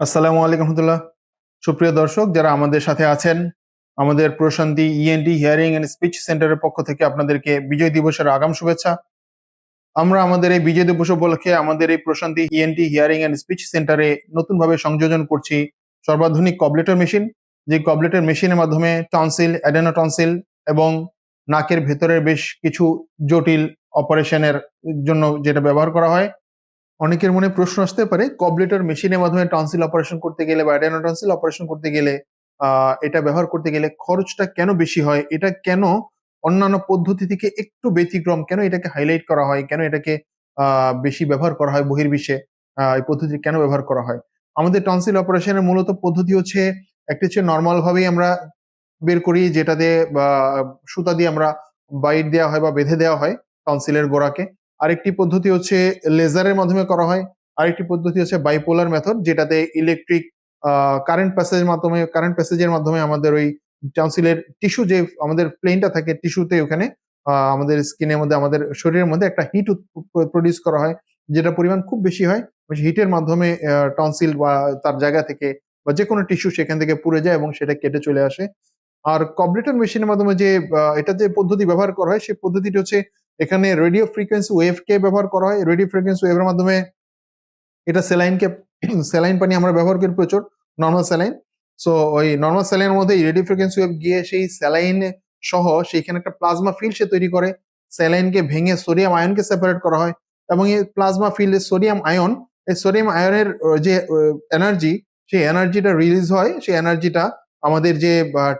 আসসালামু আলাইকুম রহমতুল্লাহ। সুপ্রিয় দর্শক, যারা আমাদের সাথে আছেন, আমাদের প্রশান্তি ইএনডি হিয়ারিং এন্ড স্পিচ সেন্টারের পক্ষ থেকে আপনাদেরকে বিজয় দিবসের আগাম শুভেচ্ছা। আমরা আমাদের এই বিজয় দিবস উপলক্ষে আমাদের এই প্রশান্তি ইএনটি হিয়ারিং এন্ড স্পিচ সেন্টারে নতুনভাবে সংযোজন করছি সর্বাধুনিক কবলেটর মেশিন যে কবলেটর মেশিনের মাধ্যমে টনসিল অ্যাডেনোটনসিল এবং নাকের ভেতরের বেশ কিছু জটিল অপারেশনের জন্য যেটা ব্যবহার করা হয়। অনেকের মনে প্রশ্ন আসতে পারে কবলেটর মেশিনের মাধ্যমে টনসিল অপারেশন করতে গেলে বা অ্যাডেনোটনসিল অপারেশন করতে গেলে এটা ব্যবহার করতে গেলে খরচটা কেন বেশি হয়? এটা কেন অন্যান্য পদ্ধতি থেকে একটু ব্যতিক্রম? কেন এটাকে হাইলাইট করা হয়? কেন এটাকে বেশি ব্যবহার করা হয় বহির্বিশ্বে? এই পদ্ধতি কেন ব্যবহার করা হয়? আমাদের টনসিল অপারেশনের মূলত পদ্ধতি হচ্ছে, একটি হচ্ছে নর্মাল ভাবেই আমরা বের করি, যেটাতে বা, সুতা দিয়ে আমরা বাইট দেওয়া হয় বা বেঁধে দেওয়া হয় টনসিলের গোড়াকে। আরেকটি পদ্ধতি হচ্ছে লেজারের মাধ্যমে করা হয়। আরেকটি পদ্ধতি হচ্ছে বাইপোলার মেথড যেটাতে ইলেকট্রিক কারেন্ট প্যাসেজের মাধ্যমে কারেন্ট প্যাসেজের মাধ্যমে আমাদের ওই টনসিলের টিস্যু যে আমাদের প্লেনটা থাকে টিস্যুতে ওখানে আমাদের স্কিনের মধ্যে, আমাদের শরীরের মধ্যে একটা হিট প্রডিউস করা হয়, যেটা পরিমাণ খুব বেশি হয়। হিটের মাধ্যমে টনসিল বা তার জায়গা থেকে বা যে কোনো টিস্যু সেখান থেকে পুড়ে যায় এবং সেটা কেটে চলে আসে। আর কবলেটর মেশিনের মাধ্যমে যে এটা যে পদ্ধতি ব্যবহার করা হয় সেই পদ্ধতিটি হচ্ছে এখানে রেডিও ফ্রিকোয়েন্সি ওয়েভ কে ব্যবহার করা হয়। রেডিও ফ্রিকোয়েন্সি ওয়েভের মাধ্যমে এটা স্যালাইনকে স্যালাইন পানি আমরা ব্যবহার করি প্রচুর নর্মাল স্যালাইন সো ওই নর্মাল স্যালাইনের মধ্যে রেডিও ফ্রিকোয়েন্সি ওয়েভ গিয়ে সেই স্যালাইন সহ সেইখানে একটা প্লাজমা ফিল্ড সে তৈরি করে। স্যালাইনকে ভেঙে সোডিয়াম আয়নকে সেপারেট করা হয় এবং এই প্লাজমা ফিল্ডে সোডিয়াম আয়ন এই সোডিয়াম আয়নের যে এনার্জি সেই এনার্জিটা রিলিজ হয়। সেই এনার্জিটা আমাদের যে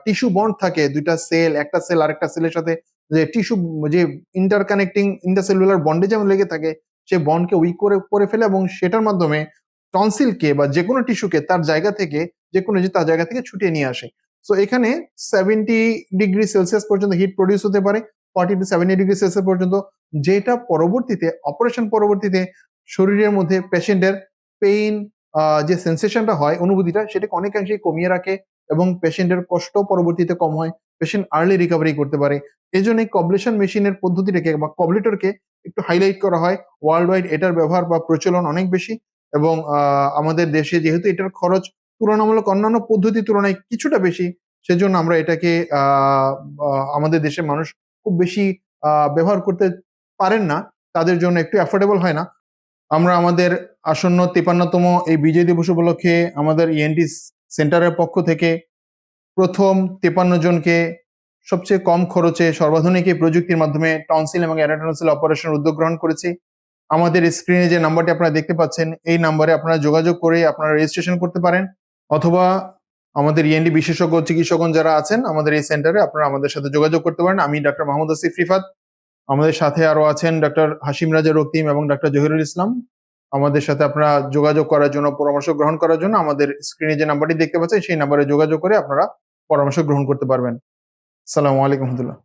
টিস্যু বন্ড থাকে, দুইটা সেল একটা সেল আরেকটা সেলের সাথে যে টিস্যু যে ইন্টারকানেক্টিং ইন্টারসেলুলার বন্ডে যেমন লেগে থাকে, সে বন্ডকে উইক করে করে ফেলে এবং সেটার মাধ্যমে টনসিলকে বা যে কোনো টিস্যুকে তার জায়গা থেকে যে কোনো যে তার জায়গা থেকে ছুটিয়ে নিয়ে আসে। সো এখানে সেভেন্টি ডিগ্রি সেলসিয়াস পর্যন্ত হিট প্রডিউস হতে পারে forty to seventy degree Celsius পর্যন্ত, যেটা পরবর্তীতে অপারেশন পরবর্তীতে শরীরের মধ্যে পেশেন্টের পেইন যে সেন্সেশনটা হয়, অনুভূতিটা, সেটাকে অনেকাংশেই কমিয়ে রাখে। এবং পেশেন্টের কষ্ট পরবর্তীতে কম হয়, পেশেন্ট আর্লি রিকভারি করতে পারে। এই জন্য এই কবলেশন মেশিনের পদ্ধতিটাকে বা কবলেটরকে একটু হাইলাইট করা হয়। ওয়ার্ল্ড ওয়াইড এটার ব্যবহার বা প্রচলন অনেক বেশি এবং আমাদের দেশে যেহেতু এটার খরচ তুলনামূলক অন্যান্য পদ্ধতির তুলনায় কিছুটা বেশি, সেজন্য আমরা এটাকে আমাদের দেশের মানুষ খুব বেশি ব্যবহার করতে পারেন না। তাদের জন্য একটু অ্যাফোর্ডেবল হয় না। আমরা আমাদের আসন্ন তিপান্নতম এই বিজয় দিবস উপলক্ষে আমাদের ইএনটি সেন্টারের পক্ষ থেকে প্রথম তেপান্ন জনকে সবচেয়ে কম খরচে সর্বাধুনিক এই প্রযুক্তির মাধ্যমে টনসিল এবং অ্যানাটনসিল অপারেশন উদ্যোগ গ্রহণ করেছি। আমাদের স্ক্রিনে যে নাম্বারটি আপনারা দেখতে পাচ্ছেন, এই নাম্বারে আপনারা যোগাযোগ করে আপনারা রেজিস্ট্রেশন করতে পারেন অথবা আমাদের ইএনডি বিশেষজ্ঞ চিকিৎসকগণ যারা আছেন, আমাদের এই সেন্টারে আপনারা আমাদের সাথে যোগাযোগ করতে পারেন। আমি ডাক্তার মাহমুদ আসিফ রিফাত। আমাদের সাথে আরও আছেন ডক্টর হাসিম রাজা রক্তিম এবং ডক্টর জহিরুল ইসলাম। আমাদের সাথে আপনারা যোগাযোগ করার জন্য, পরামর্শ গ্রহণ করার জন্য আমাদের স্ক্রিনে যে নাম্বারটি দেখতে পাচ্ছেন, সেই নাম্বারে যোগাযোগ করে আপনারা পরামর্শ গ্রহণ করতে পারবেন। সালামু আলাইকুম রহমতুল্লাহ।